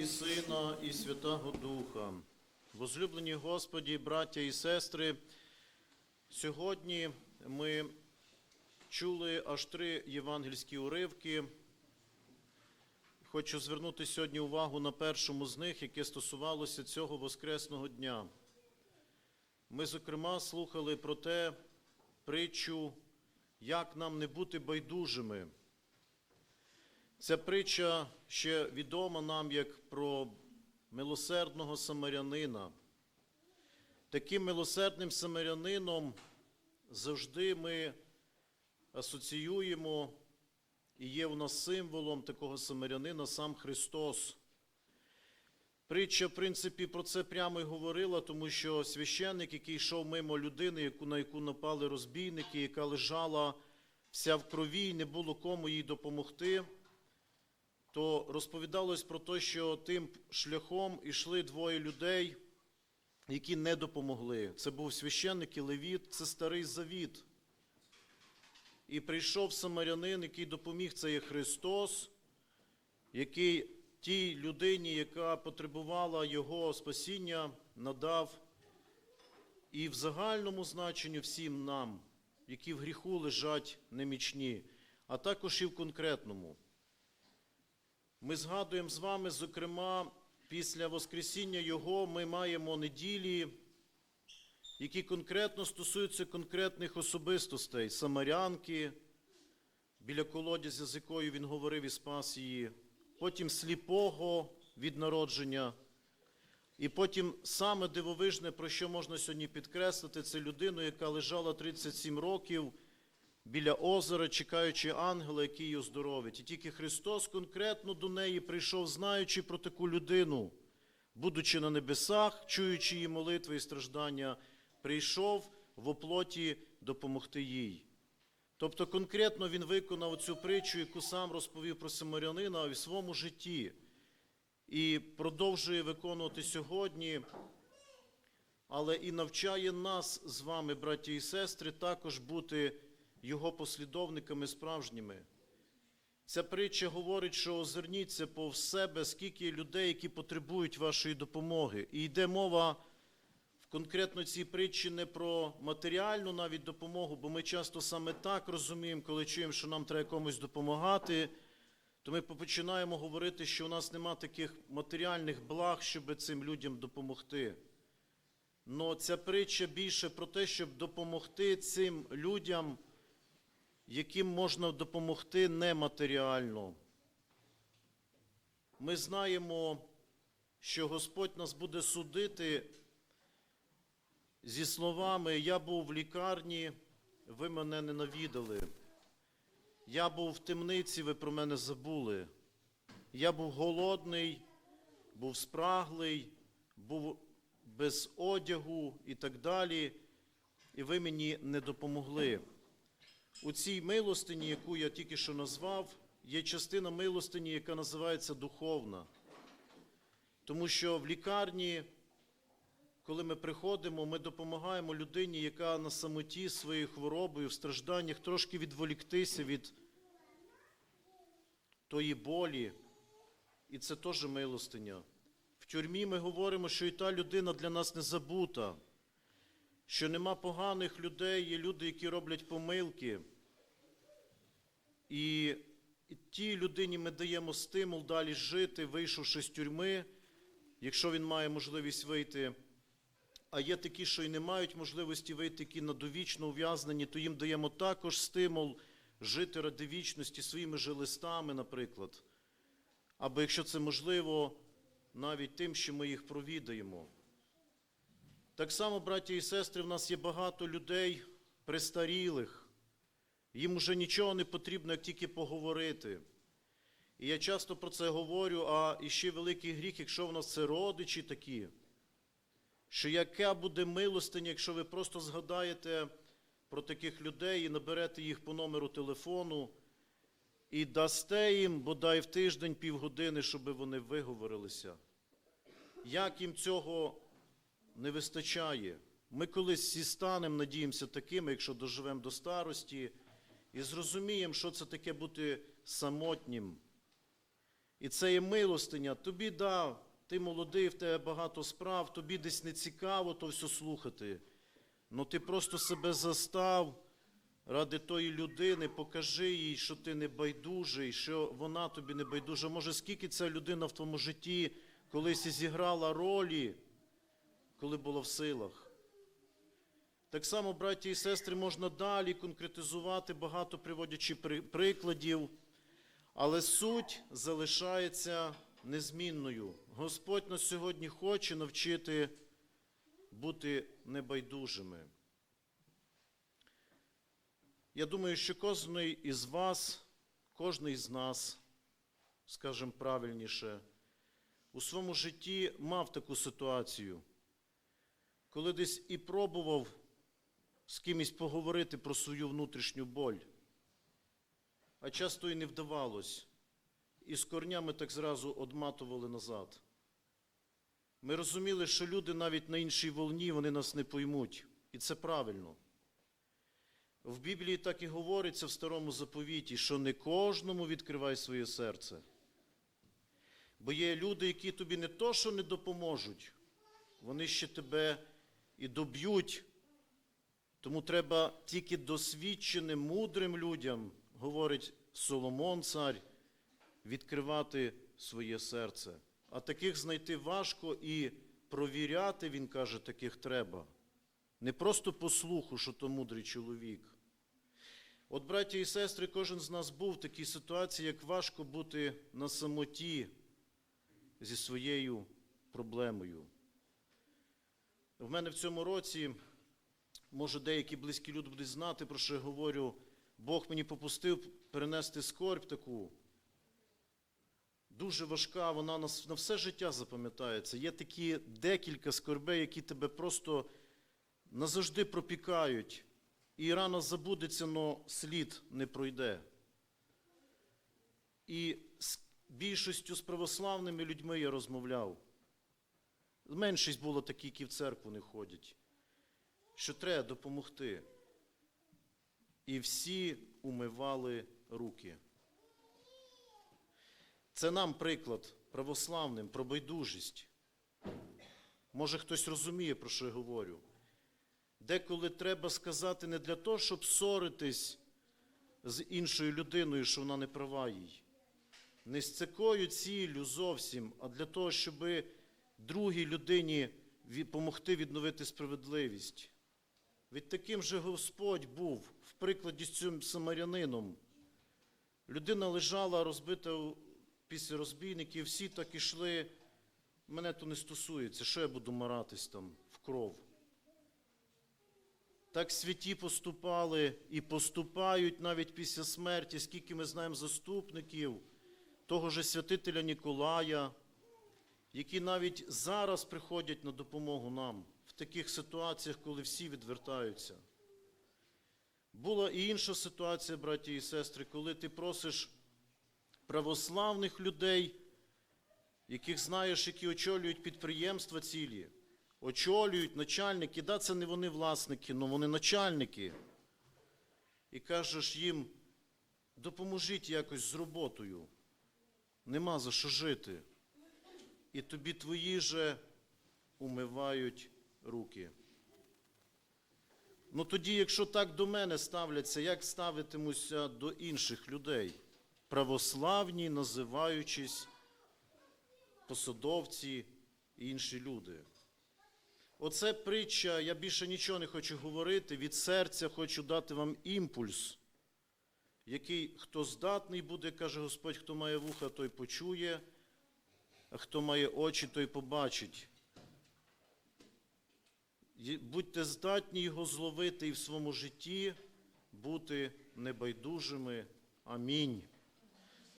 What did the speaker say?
і Сина, і Святого Духа. Возлюблені Господі, браття і сестри, сьогодні ми чули аж три євангельські уривки. Хочу звернути сьогодні увагу на першому з них, яке стосувалося цього Воскресного дня. Ми, зокрема, слухали про те притчу, як нам не бути байдужими. Ця притча ще відома нам як про милосердного самарянина. Таким милосердним самарянином завжди ми асоціюємо і є в нас символом такого самарянина сам Христос. Притча, в принципі, про це прямо й говорила, тому що священник, який йшов мимо людини, на яку напали розбійники, яка лежала вся в крові, і не було кому їй допомогти, то розповідалось про те, що тим шляхом йшли двоє людей, які не допомогли. Це був священник і левіт, це старий завіт. І прийшов самарянин, який допоміг, це є Христос, який тій людині, яка потребувала Його спасіння, надав і в загальному значенні всім нам, які в гріху лежать немічні, а також і в конкретному. Ми згадуємо з вами, зокрема, після Воскресіння Його ми маємо неділі, які конкретно стосуються конкретних особистостей, самарянки, біля колодязя, з якою він говорив і спас її, потім сліпого від народження. І потім саме дивовижне, про що можна сьогодні підкреслити, це людину, яка лежала 37 років біля озера, чекаючи ангела, який її оздоровить. І тільки Христос конкретно до неї прийшов, знаючи про таку людину, будучи на небесах, чуючи її молитви і страждання, прийшов в оплоті допомогти їй. Тобто конкретно він виконав цю притчу, яку сам розповів про Самарянина в своєму житті, і продовжує виконувати сьогодні, але і навчає нас з вами, браті і сестри, також бути його послідовниками справжніми. Ця притча говорить, що озирніться повз себе, скільки людей, які потребують вашої допомоги. І йде мова в конкретно цій притчі не про матеріальну навіть допомогу, бо ми часто саме так розуміємо, коли чуємо, що нам треба комусь допомагати, то ми починаємо говорити, що у нас нема таких матеріальних благ, щоб цим людям допомогти. Но ця притча більше про те, щоб допомогти цим людям, яким можна допомогти нематеріально. Ми знаємо, що Господь нас буде судити зі словами Я був в лікарні, ви мене не навідали. Я був в темниці, ви про мене забули. Я був голодний, був спраглий, був без одягу і так далі, і ви мені не допомогли. У цій милостині, яку я тільки що назвав, є частина милостині, яка називається духовна. Тому що в лікарні, коли ми приходимо, ми допомагаємо людині, яка на самоті своєю хворобою, в стражданнях трошки відволіктися від тої болі. І це теж милостиня. В тюрмі ми говоримо, що і та людина для нас не забута, що нема поганих людей, є люди, які роблять помилки. І, тій людині ми даємо стимул далі жити, вийшовши з тюрми, якщо він має можливість вийти. А є такі, що і не мають можливості вийти, які на довічно ув'язнені, то їм даємо також стимул жити ради вічності своїми же листами, наприклад. Або якщо це можливо, навіть тим, що ми їх провідаємо. Так само, браті і сестри, в нас є багато людей престарілих. Їм уже нічого не потрібно, як тільки поговорити. І я часто про це говорю, а іще великий гріх, якщо в нас це родичі такі, що яка буде милостиня, якщо ви просто згадаєте про таких людей і наберете їх по номеру телефону і дасте їм бодай в тиждень півгодини, щоб вони виговорилися. Як їм цього не вистачає? Ми колись всі станемо, надіємося, такими, якщо доживемо до старості, і зрозуміємо, що це таке бути самотнім. І це є милостиня. Тобі дав, ти молодий, в тебе багато справ, тобі десь не цікаво то все слухати. Ну ти просто себе застав ради тої людини, покажи їй, що ти не байдужий, що вона тобі не байдужа. Може, скільки ця людина в твоєму житті колись і зіграла ролі, коли була в силах. Так само, браті і сестри, можна далі конкретизувати, багато приводячи прикладів, але суть залишається незмінною. Господь нас сьогодні хоче навчити бути небайдужими. Я думаю, що кожен із вас, кожен із нас, скажімо правильніше, у своєму житті мав таку ситуацію, коли десь і пробував з кимось поговорити про свою внутрішню боль, а часто і не вдавалось, і з корнями так зразу одматували назад. Ми розуміли, що люди навіть на іншій волні вони нас не поймуть, і це правильно. В Біблії так і говориться в старому заповіті, що не кожному відкривай своє серце. Бо є люди, які тобі не то, що не допоможуть, вони ще тебе і доб'ють. Тому треба тільки досвідченим, мудрим людям, говорить Соломон цар, відкривати своє серце. А таких знайти важко і провіряти, він каже, таких треба. Не просто по слуху, що то мудрий чоловік. От, браті і сестри, кожен з нас був в такій ситуації, як важко бути на самоті зі своєю проблемою. В мене в цьому році, може, деякі близькі люди будуть знати, про що я говорю, Бог мені попустив перенести скорбь таку. Дуже важка, вона на, на все життя запам'ятається. Є такі декілька скорбей, які тебе просто назавжди пропікають. І рано забудеться, але слід не пройде. І з більшістю з православними людьми я розмовляв. Меншість було такі, які в церкву не ходять, що треба допомогти. І всі умивали руки. Це нам приклад православним про байдужість. Може, хтось розуміє, про що я говорю. Деколи треба сказати не для того, щоб ссоритись з іншою людиною, що вона не права їй. Не з такою ціллю зовсім, а для того, щоб другій людині допомогти відновити справедливість. Від таким же Господь був в прикладі з цим самарянином. Людина лежала розбита після розбійників, всі так ішли. Мене то не стосується, що я буду маратись там в кров. Так святі поступали і поступають навіть після смерті, скільки ми знаємо заступників, того же святителя Ніколая, які навіть зараз приходять на допомогу нам в таких ситуаціях, коли всі відвертаються. Була і інша ситуація, браті і сестри, коли ти просиш православних людей, яких знаєш, які очолюють підприємства цілі, очолюють начальники, да, це не вони власники, але вони начальники. І кажеш їм, допоможіть якось з роботою. Нема за що жити. І тобі твої же умивають руки. Ну тоді, якщо так до мене ставляться, як ставитимуся до інших людей? Православні, називаючись посадовці і інші люди. Оце притча, я більше нічого не хочу говорити. Від серця хочу дати вам імпульс, який хто здатний буде, каже Господь, хто має вуха, той почує, хто має очі, той побачить. Будьте здатні його зловити і в своєму житті бути небайдужими. Амінь.